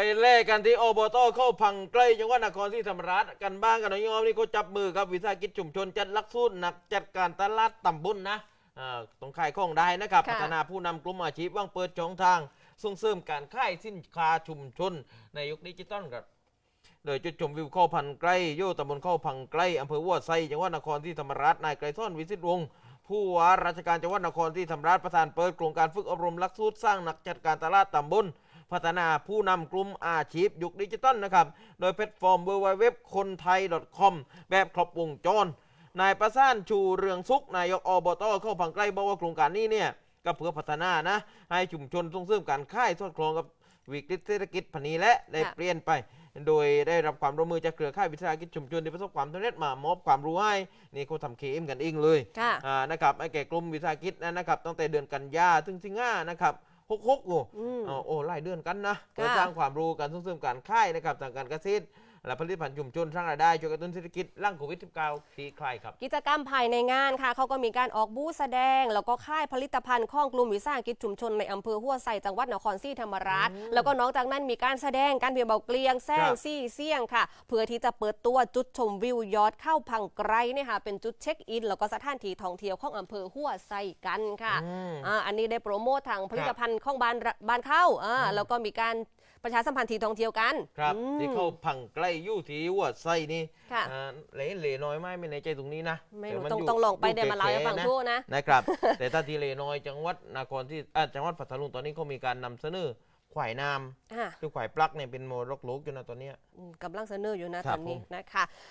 ไปเล่กันที่อบตเข้าพังใกล้จังหวัดนครศรีธรรมราชกันบ้างกันหน่อยโยมนี่เขาจับมือกับวิสาหกิจชุมชนจัดหลักสูตรหนักจัดการตลาดต่ำบุญนะอ่าตรงขายของได้นะครับค่ะพัฒนาผู้นำกลุ่มอาชีพว่างเปิดช่องทาง ส่งเสริมการขายสินค้าชุมชน ในยุคดิจิตอลครับโดยจุดชมวิวเข้าพันใกล้โยตำบลเข้าพังใกล้อำเภอวัวไซจังหวัดนครศรีธรรมราชนายไกรท่อนวิสิตวงศ์ผู้ว่าราชการจังหวัดนครศรีธรรมราชประธานเปิดโครงการฝึกอบรมหลักสูตรสร้างนักจัดการตลาดตำบล พัฒนาผู้นำกลุ่มอาชีพยุคดิจิตอลนะครับ โดยแพลตฟอร์ม w w w คนไทย .com แบบครบวงจร นายประสานชูเรืองสุข นายกอบตเข้าพังใกล้บอกว่าโครงการนี้เนี่ยก็เพื่อพัฒนานะ ให้ชุมชนส่งเสริมการค่ายสอดคล้องกับวิกฤตเศรษฐกิจพันนี้และได้ค่ะเปลี่ยนไป โดยได้รับความร่วมมือจากเครือข่ายวิสาหกิจชุมชนที่ประสบความสำเร็จมามอบความรู้ให้นี่เขาทำเคเอ็มกันเองเลยค่ะอ่านะครับไอ้แก่กลุ่มวิสาหกิจนะนะครับตั้งแต่เดือนกันยาถึงสิงหานะครับ หกหกโอ้อืมอ๋อโอ้ไล่เดือนกันนะค่ะเพื่อสร้างความรู้การส่งเสริมการค่ายนะครับทางการเกษตร และผลิตภัณฑ์ชุมชนสร้างรายได้ช่วยกระตุ้นเศรษฐกิจร่างโควิด -19 คลี่คลายครับ กิจกรรมภายในงานค่ะ เขาก็มีการออกบูธแสดง แล้วก็ค่ายผลิตภัณฑ์ของกลุ่มวิสาหกิจชุมชนในอำเภอหัวไซจังหวัดนครศรีธรรมราชอืมแล้วก็นอกจากนั้นมีการแสดงการเพียงเบาเกลียงแซคงรับซี่เสี่ยงค่ะ เพื่อที่จะเปิดตัวจุดชมวิวยอดเข้าพังไกรเนี่ยค่ะเป็นจุดเช็คอิน แล้วก็สถานที่ท่องเที่ยวของอำเภอหัวไซกันค่ะอืมอ่าอันนี้ได้โปรโมททางผลิตภัณฑ์ของบ้านบ้านเข้าอ่าอืมแล้วก็มีการ ประชาสัมพันธ์ที่ท่องเที่ยวกันครับ อืม ที่เขาพังใกล้อยู่ที่หัวไส้นี่ค่ะ อ่าเหลเหลน้อยไหมไม่ในใจตรงนี้นะไม่รู้แนต้องยู่ต้องลองไปยู่เดี๋ยวมาเล่าให้ฟังแก่ๆนะ ทั่วนะ นะครับ แต่ถ้าที่เลน้อยจังหวัดนครที่อ่าจังหวัดพัทลุงตอนนี้เขามีการนำเสนอขวายน้อ่าำคือขวายปลักเนี่ยเป็นโมรกโลกอยู่นะตอนเนี้ย อืมกำลังเสนออยู่นะครัตบอนนี้ผม นะคะ